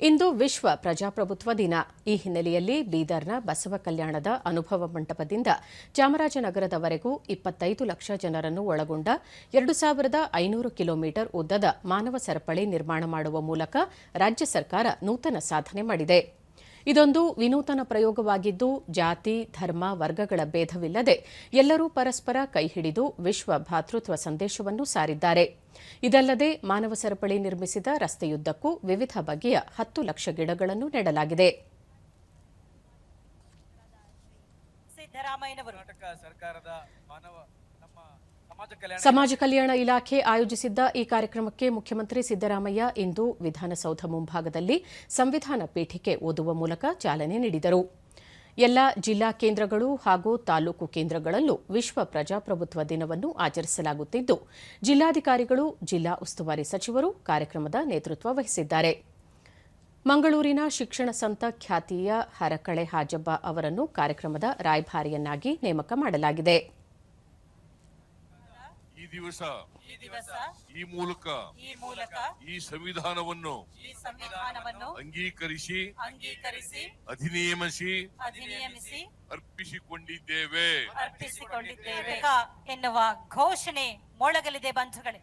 ಇಂದು ವಿಶ್ವ ಪ್ರಜಾಪ್ರಭುತ್ವ ದಿನ. ಈ ಹಿನ್ನೆಲೆಯಲ್ಲಿ ಬೀದರ್ನ ಬಸವ ಕಲ್ಯಾಣದ ಅನುಭವ ಮಂಟಪದಿಂದ ಚಾಮರಾಜನಗರದವರೆಗೂ ಇಪ್ಪತ್ತೈದು ಲಕ್ಷ ಜನರನ್ನು ಒಳಗೊಂಡ ಎರಡು ಸಾವಿರದ ಐನೂರು ಕಿಲೋಮೀಟರ್ ಉದ್ದದ ಮಾನವ ಸರಪಳಿ ನಿರ್ಮಾಣ ಮಾಡುವ ಮೂಲಕ ರಾಜ್ಯ ಸರ್ಕಾರ ನೂತನ ಸಾಧನೆ ಮಾಡಿದೆ. ಇದೊಂದು ವಿನೂತನ ಪ್ರಯೋಗವಾಗಿದ್ದು ಜಾತಿ ಧರ್ಮ ವರ್ಗಗಳ ಭೇದವಿಲ್ಲದೆ ಎಲ್ಲರೂ ಪರಸ್ಪರ ಕೈಹಿಡಿದು ವಿಶ್ವ ಭಾತೃತ್ವ ಸಂದೇಶವನ್ನು ಸಾರಿದ್ದಾರೆ. ಇದಲ್ಲದೆ ಮಾನವ ಸರಪಳಿ ನಿರ್ಮಿಸಿದ ರಸ್ತೆಯುದ್ದಕ್ಕೂ ವಿವಿಧ ಬಗೆಯ ಹತ್ತು ಲಕ್ಷ ಗಿಡಗಳನ್ನು ನೆಡಲಾಗಿದೆ. ಸಿದ್ದರಾಮಯ್ಯನವರು. ಕರ್ನಾಟಕ ಸರ್ಕಾರದ ಮಾನವ ನಮ್ಮ ಸಮಾಜ ಕಲ್ಯಾಣ ಇಲಾಖೆ ಆಯೋಜಿಸಿದ್ದ ಈ ಕಾರ್ಯಕ್ರಮಕ್ಕೆ ಮುಖ್ಯಮಂತ್ರಿ ಸಿದ್ದರಾಮಯ್ಯ ಇಂದು ವಿಧಾನಸೌಧ ಮುಂಭಾಗದಲ್ಲಿ ಸಂವಿಧಾನ ಪೀಠಿಕೆ ಓದುವ ಮೂಲಕ ಚಾಲನೆ ನೀಡಿದರು. ಎಲ್ಲ ಜಿಲ್ಲಾ ಕೇಂದ್ರಗಳು ಹಾಗೂ ತಾಲೂಕು ಕೇಂದ್ರಗಳಲ್ಲೂ ವಿಶ್ವ ಪ್ರಜಾಪ್ರಭುತ್ವ ದಿನವನ್ನು ಆಚರಿಸಲಾಗುತ್ತಿದ್ದು, ಜಿಲ್ಲಾಧಿಕಾರಿಗಳು, ಜಿಲ್ಲಾ ಉಸ್ತುವಾರಿ ಸಚಿವರು ಕಾರ್ಯಕ್ರಮದ ನೇತೃತ್ವ ವಹಿಸಿದ್ದಾರೆ. ಮಂಗಳೂರಿನ ಶಿಕ್ಷಣ ಸಂತ ಖ್ಯಾತಿಯ ಹರಕಳೆ ಹಾಜಬ್ಬ ಅವರನ್ನು ಕಾರ್ಯಕ್ರಮದ ರಾಯಭಾರಿಯನ್ನಾಗಿ ನೇಮಕ ಮಾಡಲಾಗಿದೆ. ದಿವಸ ಈ ದಿವಸ ಈ ಮೂಲಕ ಈ ಮೂಲಕ ಈ ಸಂವಿಧಾನವನ್ನು ಈ ಸಂವಿಧಾನವನ್ನು ಅಂಗೀಕರಿಸಿ ಅಂಗೀಕರಿಸಿ ಅಧಿನಿಯಮಿಸಿ ಅಧಿನಿಯಮಿಸಿ ಅರ್ಪಿಸಿಕೊಂಡಿದ್ದೇವೆ. ಅರ್ಪಿಸಿಕೊಂಡಿದ್ದೇವೆ. ಎನ್ನುವ ಘೋಷಣೆ ಮೊಳಗಲಿದೆ ಬಂಧುಗಳೇ.